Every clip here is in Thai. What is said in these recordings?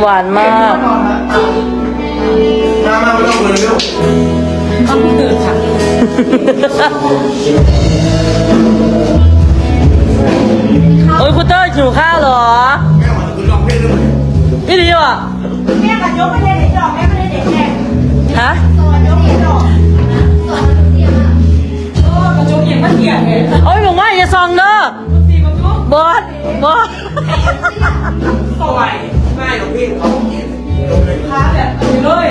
หวานมาก มามาเร็วเร็วต้องตื่นค่ะโอ้ยคุณเต้ยหิวข้าวเหรอแม่หวานคุณลองเพลงด้วยพี่ดีว่ะแม่กับยกไม่ได้เด็กดอกแม่ไม่ได้เด็กแขกฮะสอนยกเด็กดอกโอ้กระจกเอียงมันเอียงเลยโอ้ยหนูว่าอย่าซองเด้อสี่กระบอสบอสสวย ง่ายของพี่เขาเขียนลงเลยขาแบบนี้เลย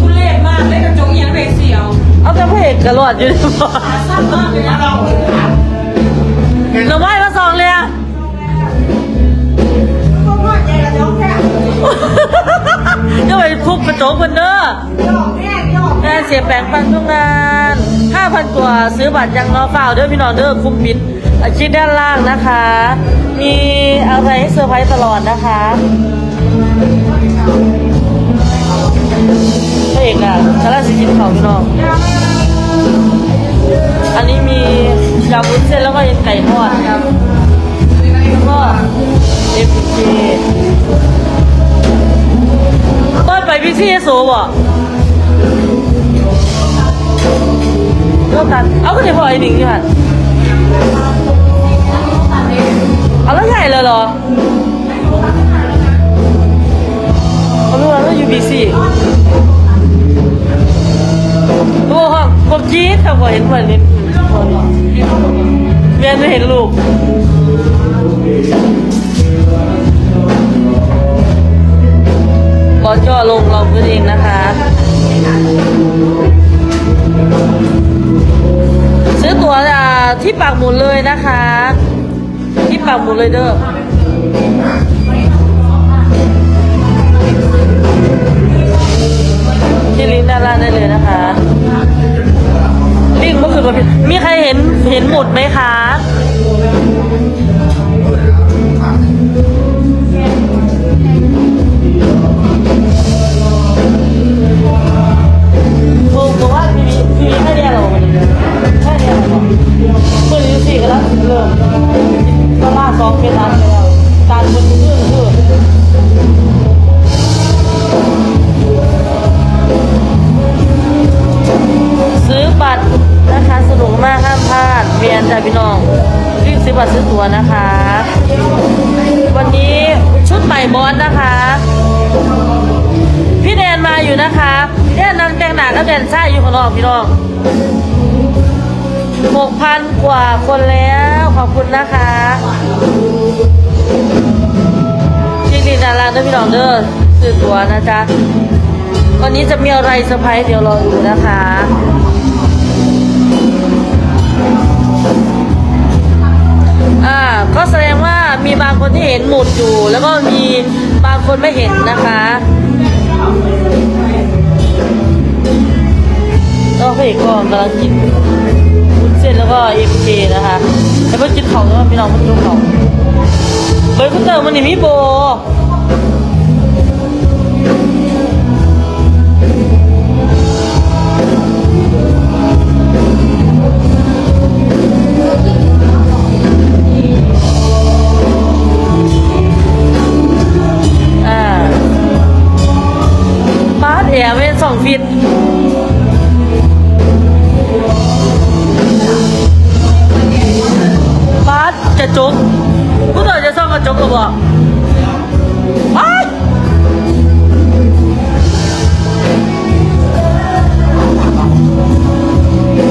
ทุเรศมากเลยกระจกเอียงเลยเสียวเอาแต่พระเอกกระโดดอยู่ในบอสขาสั้นมากเลยนะเราหนูว่ามาซองเลยอะพวกว่าใจกระจกแค่ก็ไปทุบกระจกมันเด้อดอกแม่ดอกงานเสียแปลงปันทุกงาน5,000กว่าซื้อบัตรยังรอเฝ้าเด้อพี่น้องเด้อคุ้มปิดอาชีพด้านล่างนะคะ มีอะไรให้เซอร์ไพรส์ตลอดนะคะ พระเอกอะชาลาสิกินเขาพี่น้อง อันนี้มียำวุ้นเส้นแล้วก็ยังไก่ทอดครับแล้วก็เอฟซีต้นไปพิซี่โซบ่ก็ตัดเอาก็เดี๋ยวพอไอ้หนิงนี่ค่ะเอาแล้วใหญ่เลยเหรอ เอาลูกแล้วยูบีซีโอ้โหผมจี๊ดแต่พอเห็นเหมือนนี้เรียนไม่เห็นลูกบอสก็ลงเราขึ้นเองนะคะ ซื้อตั๋วที่ปากหมุนเลยนะคะ ที่ปากหมุนเลยเด้อ งก์ด้านล่างได้เลยนะคะลิงก์เมื่อคืนวันผิดมีใครเห็นเห็นหมุดไหมคะโอ้บอกว่าพี่มีพี่มีแค่เดียวหรอวันนี้แค่เดียวหรอเมื่อนี้สี่ก็แล้วเริ่มก็ล่าสองเมตรแล้วการบนขึ้ ซื้อบัตรนะคะสนุกมากห้ามพลาดเวียนจ้ะพี่น้องรีบซื้อบัตรซื้อตั๋วนะคะ วันนี้ชุดใหม่บอสนะคะ พี่แดนมาอยู่นะคะพี่แดนนั่งแต่งหน้ากับแดนซ่าอยู่ข้างนอกพี่น้องหกพันกว่าคนแล้วขอบคุณนะคะจริงๆน่ารักนะพี่น้องเด้อซื้อตัวนะจ๊ะวันนี้จะมีอะไรเซอร์ไพรส์เดี๋ยวรอดูนะคะ ก็แสดงว่ามีบางคนที่เห็นหมุดอยู่ แล้วก็มีบางคนไม่เห็นนะคะก็พระเอกก็กำลังกินวุ้นเส้นแล้วก็เอ็มเคนะคะแล้วก็กินของแล้วก็พี่น้องมันกินของเฮ้ยคุณเตอร์มันนี่มีโบ แอร์เป็นสองฟิตบาสจะจกกูต่อจะซ่องกระจกก็บอกว้าย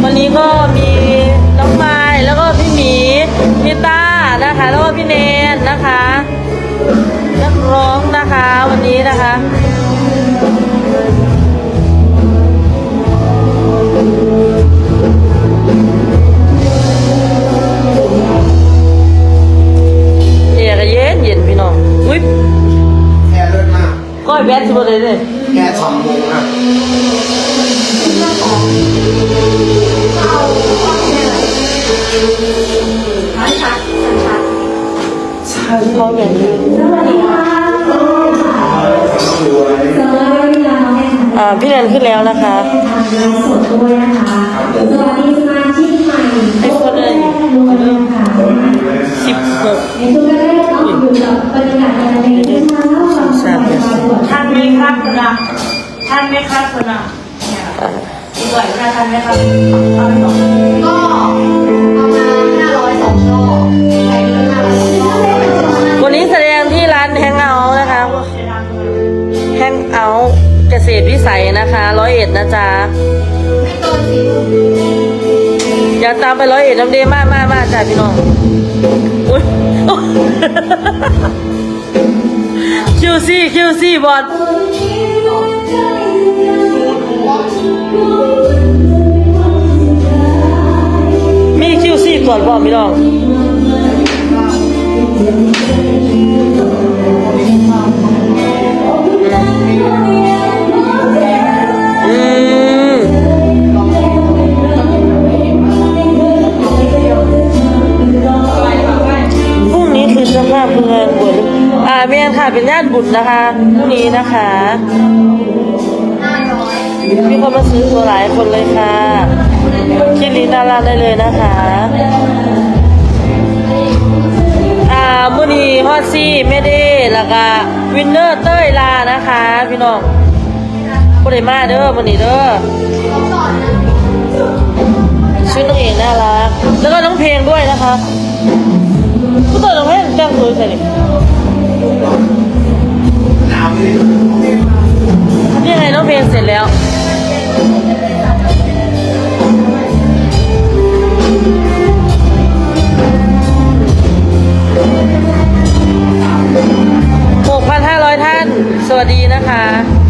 วันนี้ก็มีน้องไม้แล้วก็พี่หมีพี่ต้านะคะ แล้วก็พี่เนนนะคะนักร้องนะคะวันนี้นะคะ กก้อยแบดสิบเลยเลยแอร์สองโมงนะเขาแบดอ่าพี่แนนขึ้นแล้วนะคะสดด้วยนะคะสวัสดีสมาชิกใหม่ไอ้คนเลยด้วยนะคะสิบหกในช่วงแรกๆก็อยู่กับบรรยากาศการเรียนเช้า สามแปดสิบครับคุณนะทันไหมครับคุณนะเนี่ยอีกหน่อยคุณนะทันไหมครับทำไปก่อนก็ประมาณ500สองช่อใครเน500สองช่อวันนี้แสดงที่ร้านแฮงเอาท์นะคะเสียดายเลยแฮงเอาท์เกษตรวิสัยนะคะร้อยเอ็ดนะจ๊ะไม่เกินสี่อยากตามไปร้อยเอ็ดน้ำเดมากมากมากจ้ะพี่น้องอุ้ย คิวซี่คิวซี่บอลมีคิวซี่ก่อนบอลพี่น้องอื เมียนค่ะเป็นญาติบุญนะคะพรุ่นี้นะคะมีคนมาซื้อตัวหลายคนเลยค่ะคิดลินดาราได้เลยนะคะอ่ามุนีฮอซี่เมเดแล้วก็วินเนอร์เต้ยลานะคะ พี่น้องผู้ใดมาเด้อมุนีเด้อชุดน้องเอกน่ารัก แล้วก็น้องเพลงด้วยนะคะผู้ตัวน้องเพลงจ้างตัวใส่ดิหนาวเลย นี่ไงน้องเพลงเสร็จแล้ว6,500ท่าน สวัสดีนะคะ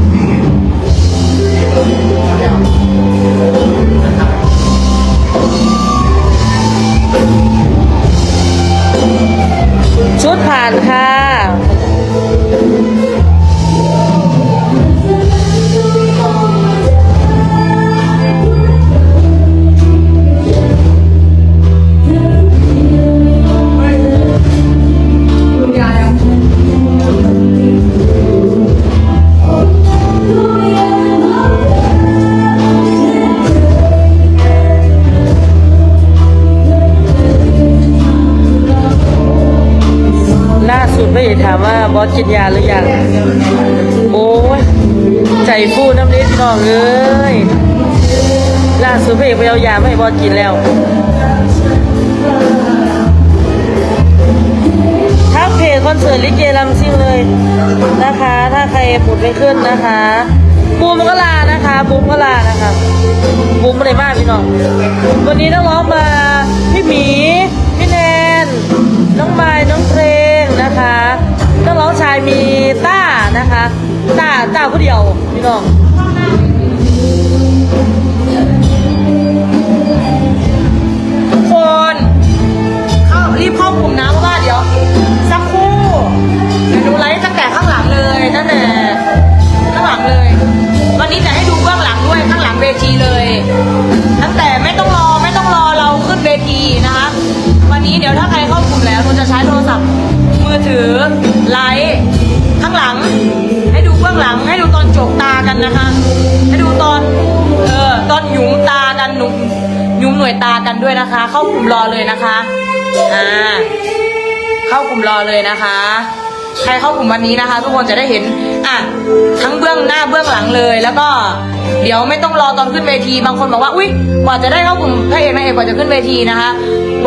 เสิร์ตลิเกลำซิ่งเลยนะคะ ถ้าใครปุดไม่ขึ้นนะคะบูมก็ลานะคะบูมก็ลานะคะบูมไม่ได้มากพี่น้องวันนี้นักร้องมาพี่หมีพี่แนนน้องไม้น้องเพลงนะคะนักร้องชายมีต้านะคะต้าต้าผู้เดียวพี่น้องทุกคนเข้ารีบเข้ากลุ่มนะเพราะว่าเดี๋ยว วันนี้จะให้ดูเบื้องหลังด้วยข้างหลังเวทีเลย ตั้งแต่ไม่ต้องรอไม่ต้องรอเราขึ้นเวทีนะคะวันนี้เดี๋ยวถ้าใครเข้ากลุ่มแล้วเราจะใช้โทรศัพท์มือถือไลฟ์ข้างหลัง ให้ดูเบื้องหลัง ให้ดูตอนจกตากันนะคะ ให้ดูตอนเออตอนหยุมตากันหนุมยุมหน่วยตากันด้วยนะคะ เข้ากลุ่มรอเลยนะคะอ่าเข้ากลุ่มรอเลยนะคะ ใครเข้ากลุ่มวันนี้นะคะ ทุกคนจะได้เห็น อะทั้งเบื้องหน้าเบื้องหลังเลย แล้วก็เดี๋ยวไม่ต้องรอตอนขึ้นเวทีบางคนบอกว่าอุ้ยกว่าจะได้เข้ากลุ่มพระเอกนางเอกกว่าจะขึ้นเวทีนะคะ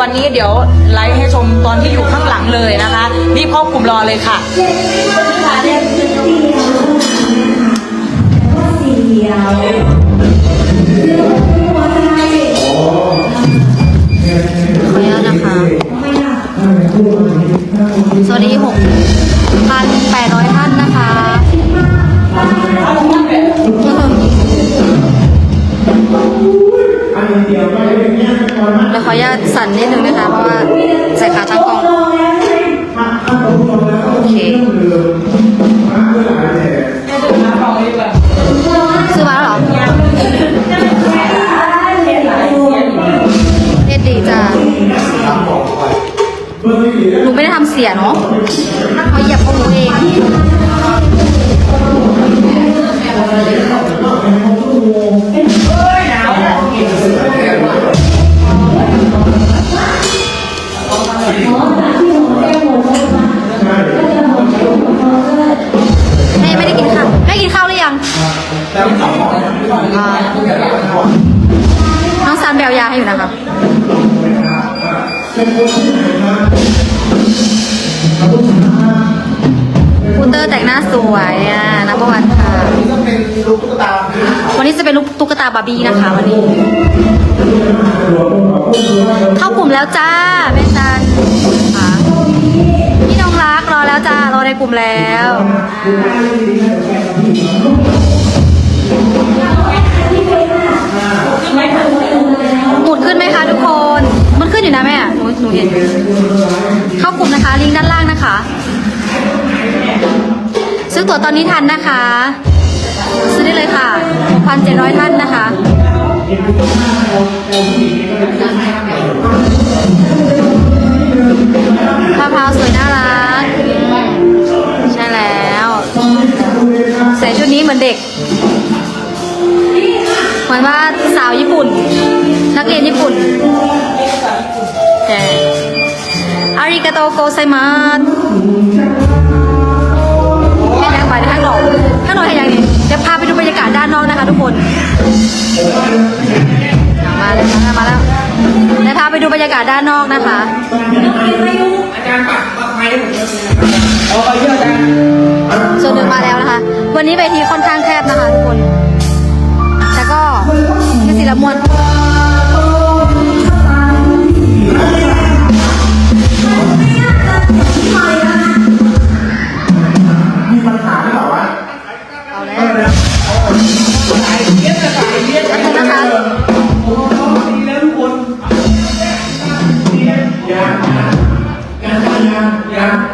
วันนี้เดี๋ยวไลฟ์ให้ชมตอนที่อยู่ข้างหลังเลยนะคะรีบเข้ากลุ่มรอเลยค่ะขออนุญาตนะคะ สวัสดี6,800ท่านนะคะเดี๋ยวขออนุญาตสั่นนิดนึงนะคะเพราะว่า ลูกตุ๊กตาวันนี้จะเป็นลูกตุ๊กตาบาร์บี้นะคะ วันนี้ เข้ากลุ่มแล้วจ้าแม่จันพี่น้องรักรอแล้วจ้ารอในกลุ่มแล้วหมุดขึ้นไหมคะทุกคน มันขึ้นอยู่นะแม่หนูหนูเห็น เข้ากลุ่มนะคะ ลิงก์ด้านล่างนะคะ ซื้อตั๋วตอนนี้ทันนะคะ ซื้อได้เลยค่ะ1,700ท่านนะคะมะพร้าวสวยน่ารัก ใช่แล้ว ใส่ชุดนี้เหมือนเด็ก เหมือนว่าสาวญี่ปุ่น นักเรียนญี่ปุ่นใช่อาริกาโตโกไซมัสให้แรงไปในข้างหลอกข้างหลอกให้ยัง นี่จะพาไปดูบรรยากาศด้านนอกนะคะทุกคน มาแล้วมาแล้วมาแล้วเดี๋ยวพาไปดูบรรยากาศด้านนอกนะคะอาจารย์ปักปไปโอ้ยอาจารย์ส่วนหนึ่งมาแล้วนะคะ วันนี้เวทีค่อนข้างแคบนะคะทุกคน แต่ก็มีศิลมวล น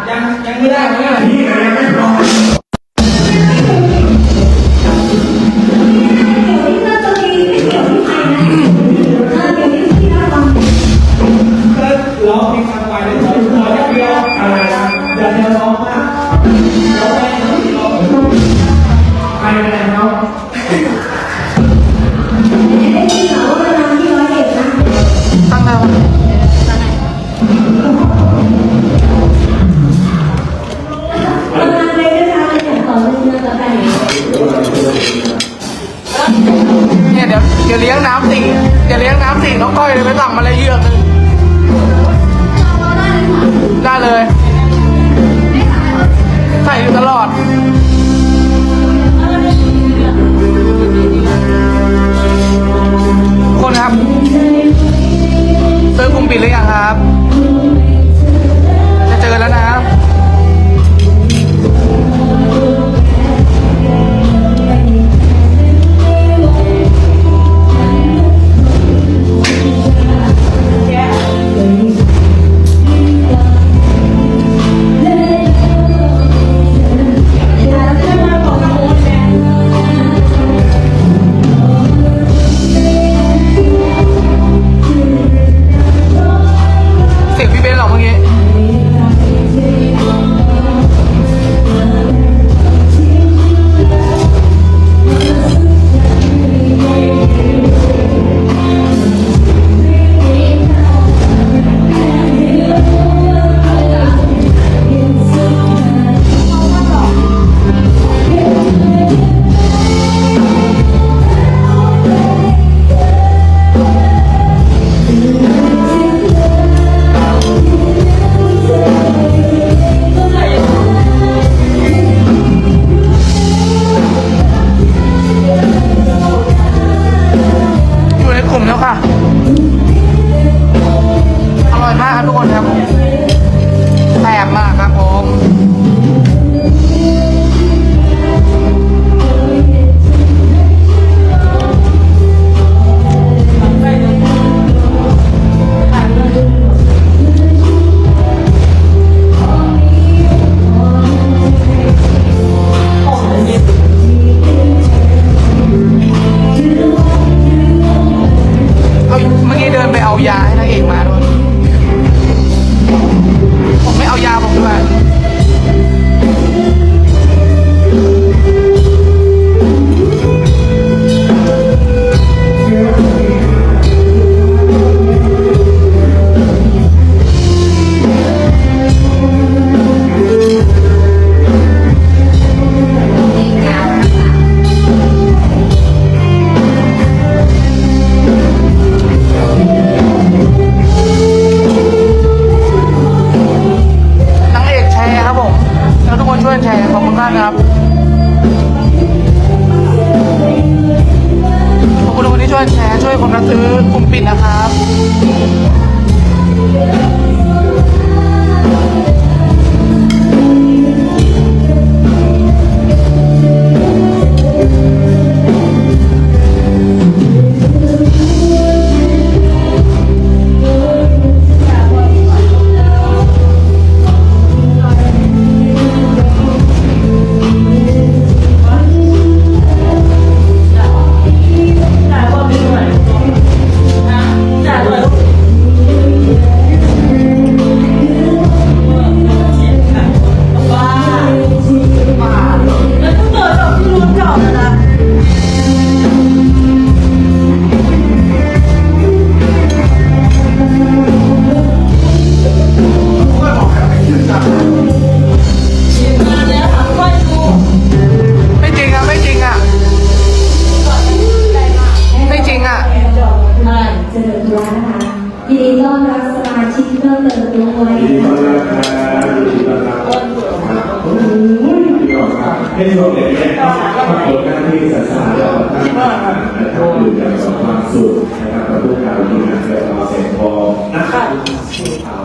น้าที่ศาสนาและตั้งนะครับอยู่อย่างสมความสุขนะครับกับผู้การที่งานเกิดมาเสร็จพอนะครับผู้เขา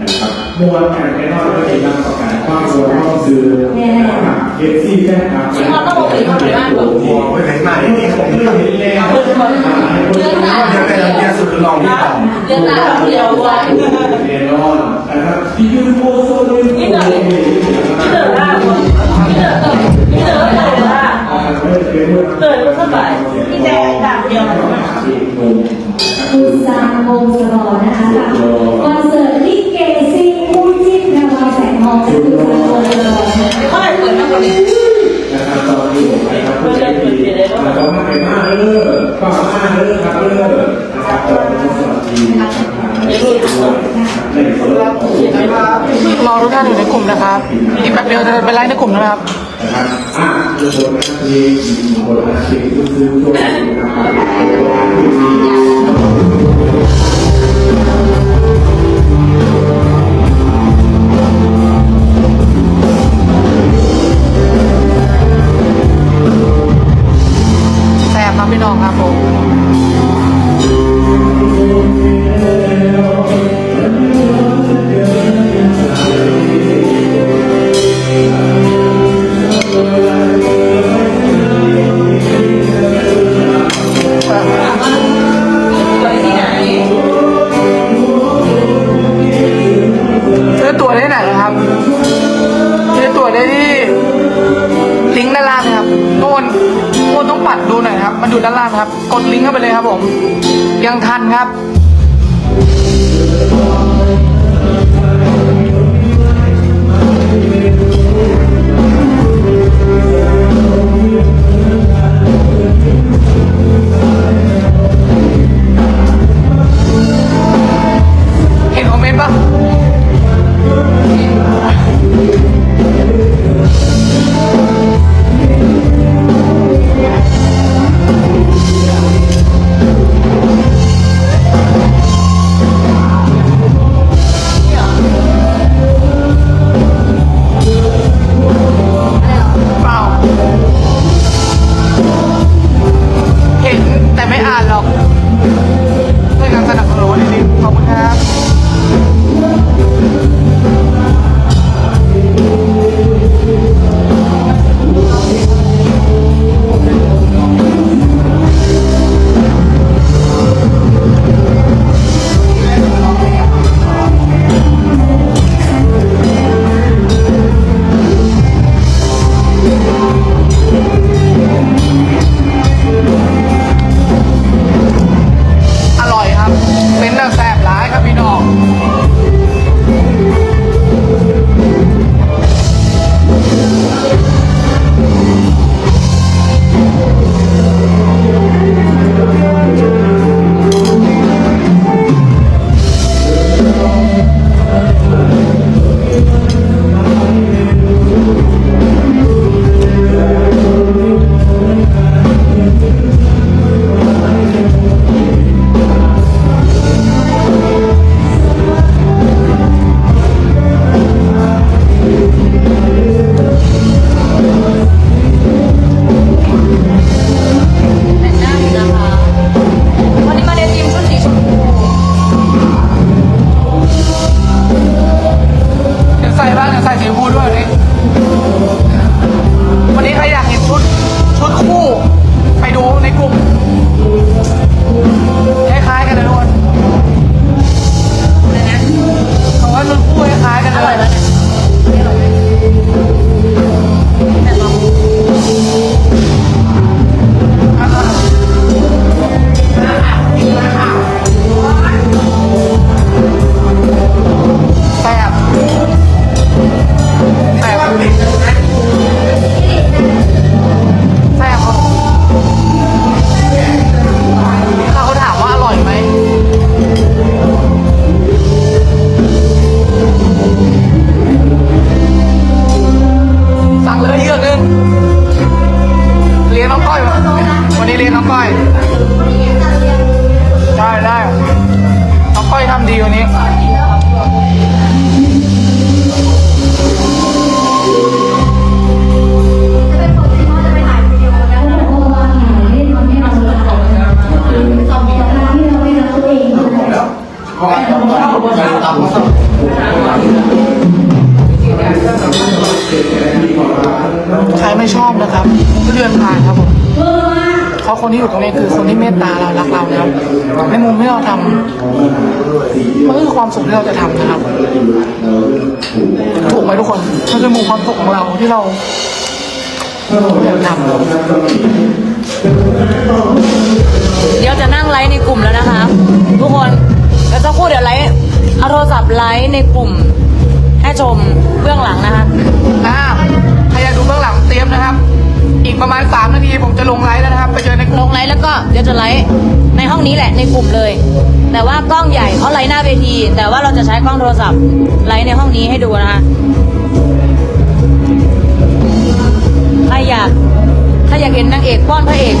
นะครับมวลการไปนอกก็จะนำต่อการครอบครัวครอบซื้อนะครับเอฟซีแจ้งครับที่ไม่เห็นไม่ไหนมาที่นี่ผมไม่เห็นแล้วเรื่องหนาเดี๋ยวเป็นเกียร์สุดลองที่ต่อเรื่องหนาเดียวไว้เรียนนอนนะครับที่ยูโฟโซนนี่เดินนี่เดินหน้าคนนี่เดินเออนี่เดินเดินหน้ เดินก็สบายพี่แดงด่างเดียวนะคุณซามวงสลอนะคะกับคอนเสิร์ตลิเกซิ่งคู่จิ้นระบาแสงทองคุณซามวงสลอเท่าไหร่เปิดมาคนนี้นะครับตอนนี้ผมนะครับผู้ใจดีแล้วก็มาเป็นมาเออก็มาเออครับเออนะครับตอนนี้สวัสดีนะครับในส่องนะครับรอทุกท่านอยู่ในกลุ่มนะครับอีกแป๊บเดียวจะไปไลฟ์ในกลุ่มนะครับ นะครับอะเรื่องบทนักเรียนบทนักเรียนคือคือตัวนะครับ อตั๋วได้ไหนครับซื้อตั๋วได้ที่ลิงก์ด้านล่างนะครับโอนโอนต้องปัดดูหน่อยครับมันอยู่ด้านล่างครับ กดลิงก์เข้าไปเลยครับผม ยังทันครับเห็นคอมเมนต์ปะ ก็เดือนผ่านครับผมเบอร์มาเขาคนที่อยู่ตรงนี้คือคนที่เมตตาเรารักเรานะครับในมุมที่เราทำมันก็คือความสุขที่เราจะทำนะครับถูกไหมทุกคนมันคือมุมความสุขของเราที่เราอยากทำเดี๋ยวจะนั่งไลฟ์ในกลุ่มแล้วนะคะ ทุกคนแล้วสักครู่เดี๋ยวไลฟ์เอาโทรศัพท์ไลฟ์ในกลุ่มให้ชมเบื้องหลังนะคะอ่าใครอยากดูเบื้องหลังเตรียมนะครับ อีกประมาณ 3 นาทีผมจะลงไลฟ์แล้วนะครับ ไปเจอในกลลุ่มงไลฟ์แล้วก็เดี๋ยวจะไลฟ์ในห้องนี้แหละในกลุ่มเลย แต่ว่ากล้องใหญ่เพราะไลฟ์หน้าเวที แต่ว่าเราจะใช้กล้องโทรศัพท์ไลฟ์ในห้องนี้ให้ดูนะคะใครอยากถ้าอยากเห็นนางเอกป้อนพระเอก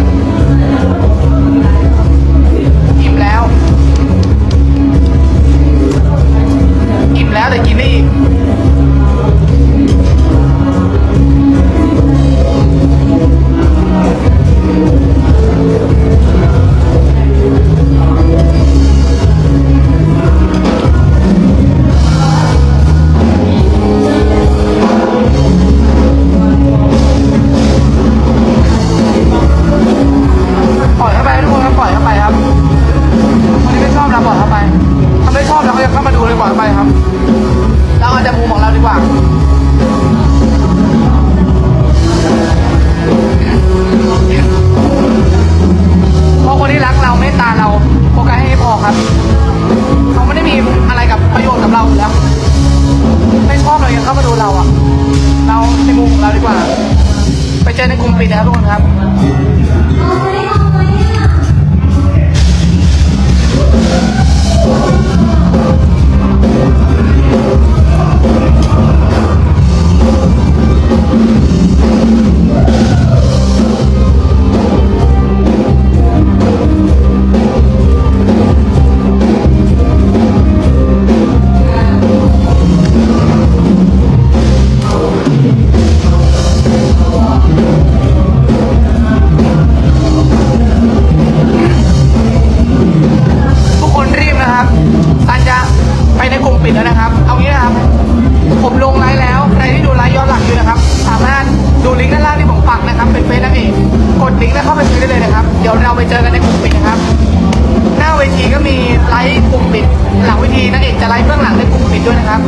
อกันอิ่มแล้ว อิ่มแล้วแต่กินได้อีก พ่อบเรายังเข้ามาดูเราอะ เราในมุมของเราดีกว่า ไปเจอในกลุ่มปิดนะครับทุกคนครับ ได้เลยนะครับ เดี๋ยวเราไปเจอกันในกลุ่มปิดนะครับ หน้าเวทีก็มีไลฟ์กลุ่มปิด หลังเวทีนักเอกจะไลฟ์เบื้องหลังในกลุ่มปิดด้วยนะครับ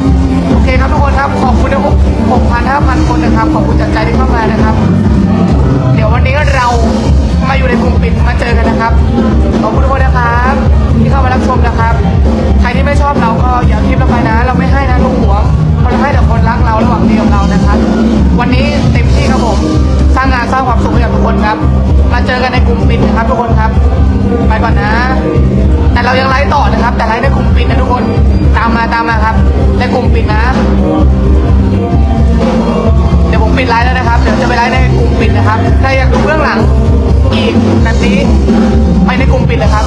โอเคครับทุกคนครับ ขอบคุณนะครัหกพันห้าพันคนนะครับ ขอบคุณจากใจที่เข้ามานะครับ เดี๋ยววันนี้เรามาอยู่ในกลุ่มปิดมาเจอกันนะครับ ขอบคุณทุกคนนะครับ ที่เข้ามารับชมนะครับ ใครที่ไม่ชอบเราก็อย่าพิมพ์เราไปนะ เราไม่ให้นะลูกหัว เราจะให้แต่คนรักเราระหว่างดีกับเรานะครับ วันนี้เต็มที่ครับผม สร้างงานสร้างความสุขให้กับทุกคนครับ มาเจอกันในกลุ่มปิดนะครับทุกคนครับ ไปก่อนนะ แต่เรายังไลฟ์ต่อนะครับ แต่ไลฟ์ในกลุ่มปิดนะทุกคน ตามมาตามมาครับ ในกลุ่มปิดนะ เดี๋ยวผมปิดไลฟ์แล้วนะครับ เดี๋ยวจะไปไลฟ์ในกลุ่มปิดนะครับ ถ้าอยากดูเบื้องหลังอีกแบบนี้ไปในกลุ่มปิดเลยครับ